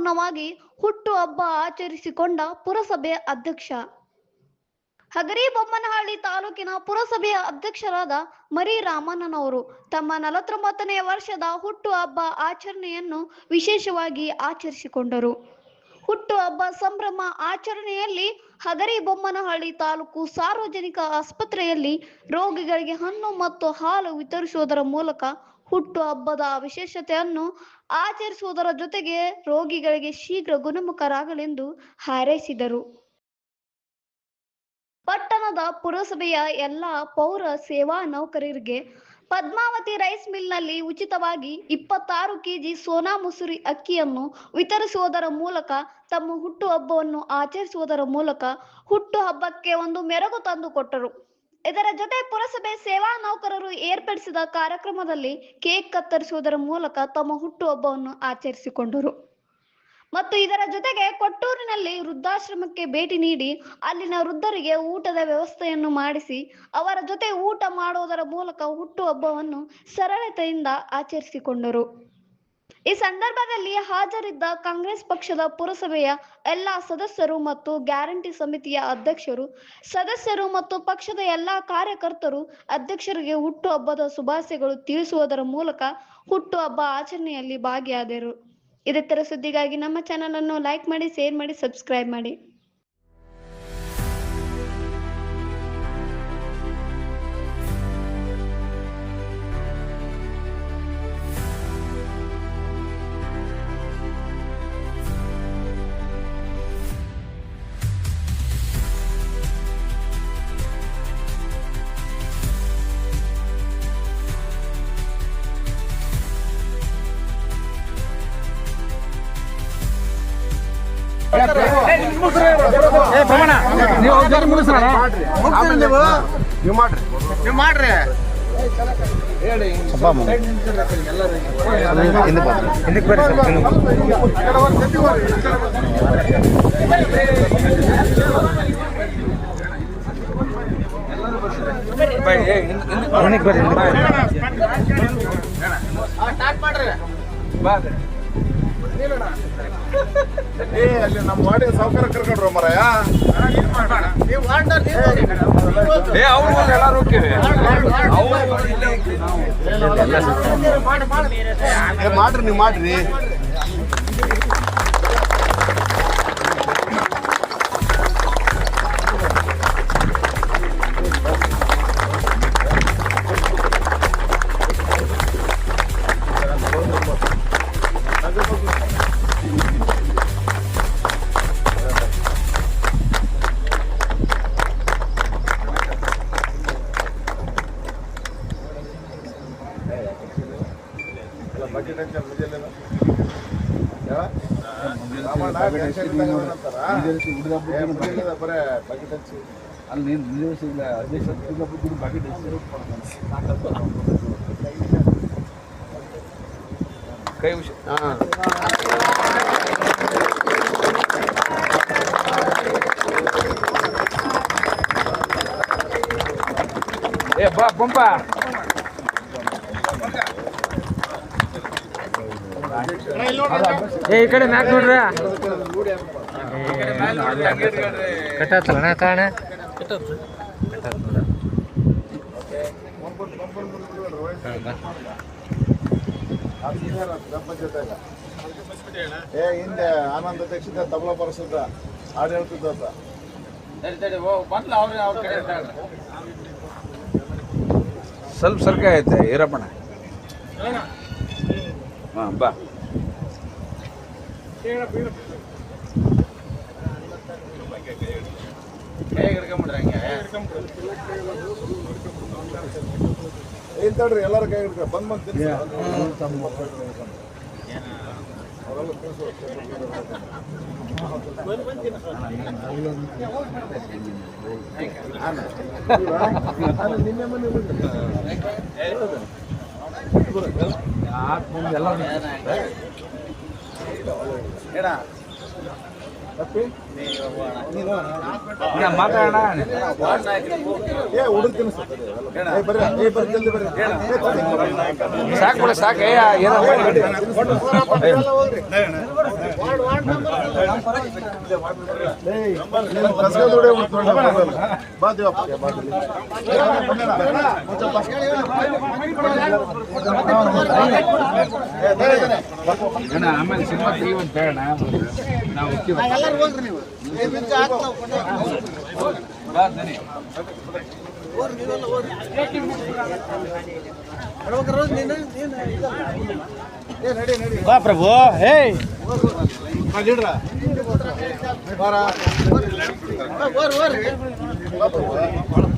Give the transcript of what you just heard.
ಕಾರ್ಮಿಕರ ಜೊತೆ ಹುಟ್ಟು ಹಬ್ಬ ಆಚರಿಸಿಕೊಂಡ ಪುರಸಭೆ ಅಧ್ಯಕ್ಷ. ಹಗರಿಬೊಮ್ಮನಹಳ್ಳಿ ತಾಲೂಕಿನ ಪುರಸಭೆಯ ಅಧ್ಯಕ್ಷರಾದ ಮರಿ ರಾಮಣ್ಣನವರು ತಮ್ಮ ನಲವತ್ತೊಂಬತ್ತನೇ ವರ್ಷದ ಹುಟ್ಟು ಹಬ್ಬ ಆಚರಣೆಯನ್ನು ವಿಶೇಷವಾಗಿ ಆಚರಿಸಿಕೊಂಡರು. ಹುಟ್ಟು ಹಬ್ಬ ಸಂಭ್ರಮ ಆಚರಣೆಯಲ್ಲಿ ಹಗರಿಬೊಮ್ಮನಹಳ್ಳಿ ತಾಲೂಕು ಸಾರ್ವಜನಿಕ ಆಸ್ಪತ್ರೆಯಲ್ಲಿ ರೋಗಿಗಳಿಗೆ ಹಣ್ಣು ಮತ್ತು ಹಾಲು ವಿತರಿಸುವುದರ ಮೂಲಕ ಹುಟ್ಟು ಹಬ್ಬದ ವಿಶೇಷತೆಯನ್ನು ಆಚರಿಸುವುದರ ಜೊತೆಗೆ ರೋಗಿಗಳಿಗೆ ಶೀಘ್ರ ಗುಣಮುಖರಾಗಲೆಂದು ಹಾರೈಸಿದರು. ಪಟ್ಟಣದ ಪುರಸಭೆಯ ಎಲ್ಲ ಪೌರ ಸೇವಾ ನೌಕರರಿಗೆ ಪದ್ಮಾವತಿ ರೈಸ್ ಮಿಲ್ನಲ್ಲಿ ಉಚಿತವಾಗಿ ಇಪ್ಪತ್ತಾರು ಕೆಜಿ ಸೋನಾ ಮುಸುರಿ ಅಕ್ಕಿಯನ್ನು ವಿತರಿಸುವುದರ ಮೂಲಕ ತಮ್ಮ ಹುಟ್ಟುಹಬ್ಬವನ್ನು ಆಚರಿಸುವುದರ ಮೂಲಕ ಹುಟ್ಟುಹಬ್ಬಕ್ಕೆ ಒಂದು ಮೆರುಗು ತಂದುಕೊಟ್ಟರು. ಇದರ ಜೊತೆ ಪುರಸಭೆ ಸೇವಾ ನೌಕರರು ಏರ್ಪಡಿಸಿದ ಕಾರ್ಯಕ್ರಮದಲ್ಲಿ ಕೇಕ್ ಕತ್ತರಿಸುವುದರ ಮೂಲಕ ತಮ್ಮ ಹುಟ್ಟುಹಬ್ಬವನ್ನು ಆಚರಿಸಿಕೊಂಡರು. ಮತ್ತು ಇದರ ಜೊತೆಗೆ ಕೊಟ್ಟೂರಿನಲ್ಲಿ ವೃದ್ಧಾಶ್ರಮಕ್ಕೆ ಭೇಟಿ ನೀಡಿ ಅಲ್ಲಿನ ವೃದ್ಧರಿಗೆ ಊಟದ ವ್ಯವಸ್ಥೆಯನ್ನು ಮಾಡಿಸಿ, ಅವರ ಜೊತೆ ಊಟ ಮಾಡುವುದರ ಮೂಲಕ ಹುಟ್ಟುಹಬ್ಬವನ್ನು ಸರಳತೆಯಿಂದ ಆಚರಿಸಿಕೊಂಡರು. ಈ ಸಂದರ್ಭದಲ್ಲಿ ಹಾಜರಿದ್ದ ಕಾಂಗ್ರೆಸ್ ಪಕ್ಷದ ಪುರಸಭೆಯ ಎಲ್ಲ ಸದಸ್ಯರು ಮತ್ತು ಗ್ಯಾರಂಟಿ ಸಮಿತಿಯ ಅಧ್ಯಕ್ಷರು, ಸದಸ್ಯರು ಮತ್ತು ಪಕ್ಷದ ಎಲ್ಲ ಕಾರ್ಯಕರ್ತರು ಅಧ್ಯಕ್ಷರಿಗೆ ಹುಟ್ಟುಹಬ್ಬದ ಶುಭಾಶಯಗಳು ತಿಳಿಸುವುದರ ಮೂಲಕ ಹುಟ್ಟುಹಬ್ಬ ಆಚರಣೆಯಲ್ಲಿ ಭಾಗಿಯಾದರು. ಇದೇ ಸುದ್ದಿಗಾಗಿ ನಮ್ಮ ಚಾನಲ್ ಅನ್ನು ಲೈಕ್ ಮಾಡಿ ಶೇರ್ ಮಾಡಿ ಸಬ್ಸ್ಕ್ರೈಬ್ ಮಾಡಿ. ನೀವು ಜೊತೆ ಮುಗಿಸ್ರ ಆಮೇಲೆ ನೀವು ನೀವು ಮಾಡ್ರಿ ನೀವು ಮಾಡ್ರಿ ಹಿಂದಕ್ಕೆ ಬರ್ರಿ ಸ್ವಲ್ಪ ಹಿಂದಕ್ಕೆ. ಹಿಂದಕ್ಕೆ ಬರ್ರಿ ಹಿಂದಕ್ಕೆ ಬರ್ರಿ. ಏ ಅಲ್ಲಿ ನಮ್ಮ ವಾಡಿ ಸಾವುಕಾರ ಕರ್ಕೊಂಡ್ರು ಮರಯ. ಏ ಅವ್ರು ಎಲ್ಲಾರು ಹೋಗ್ತೀವಿ. ಮಾಡ್ರಿ ನೀವು ಮಾಡ್ರಿ. ಅಲ್ಲಿ ನಿರ್ದೇಶ ಇಲ್ಲ ಅಧ್ಯಕ್ಷ ಬುದ್ಧಿ ಬಾಕಿ ಕೈ ಉಶ್ ಹಾಂ ಏ ಬಾ ಪಂಪ ಏ ಈ ಕಡೆ ಮ್ಯಾಕ್ ನೋಡ್ರ ಕಟ್ಟಾತಲ್ಲ ಹಿಂದೆ ಆನಂದ ಸ್ವಲ್ಪ ಸರ್ಕ ಐತೆ ಈರಪ್ಪಣ ಹಾಂ ಬಾ ಏನ್ ತಡ್ರಿ ಎಲ್ಲಾರ ಕೈ ಹಿಡ್ಕ ಬಂದ್ ಬಂದ್ ತಿನ್ಸಿ. ಅವರೆಲ್ಲ ತಿನ್ಸು. ನಾನು ನಿನ್ನೆ ಮೊನ್ನೆ ಬಂದೆ. ஏடா ಮಾತಾಡೋಣ. ಏ ಹುಡುಗ. ಸಾಕು ಬಿಡ ಸಾಕು. ಏನೋ ಆಮೇಲೆ ಸಿನಿಮಾ ತೆಗಿವಂತ ಹೇಳೋಣ ನಾವು ಹೋಗ್ತೀವಿ. ಬಾ ದನಿ. ಬಾ ಪ್ರಭು ಏಯ್ ಬಾ, ಲೀಡ್ರ. ಬಾರ. ಬಾ, ಪ್ರಭು.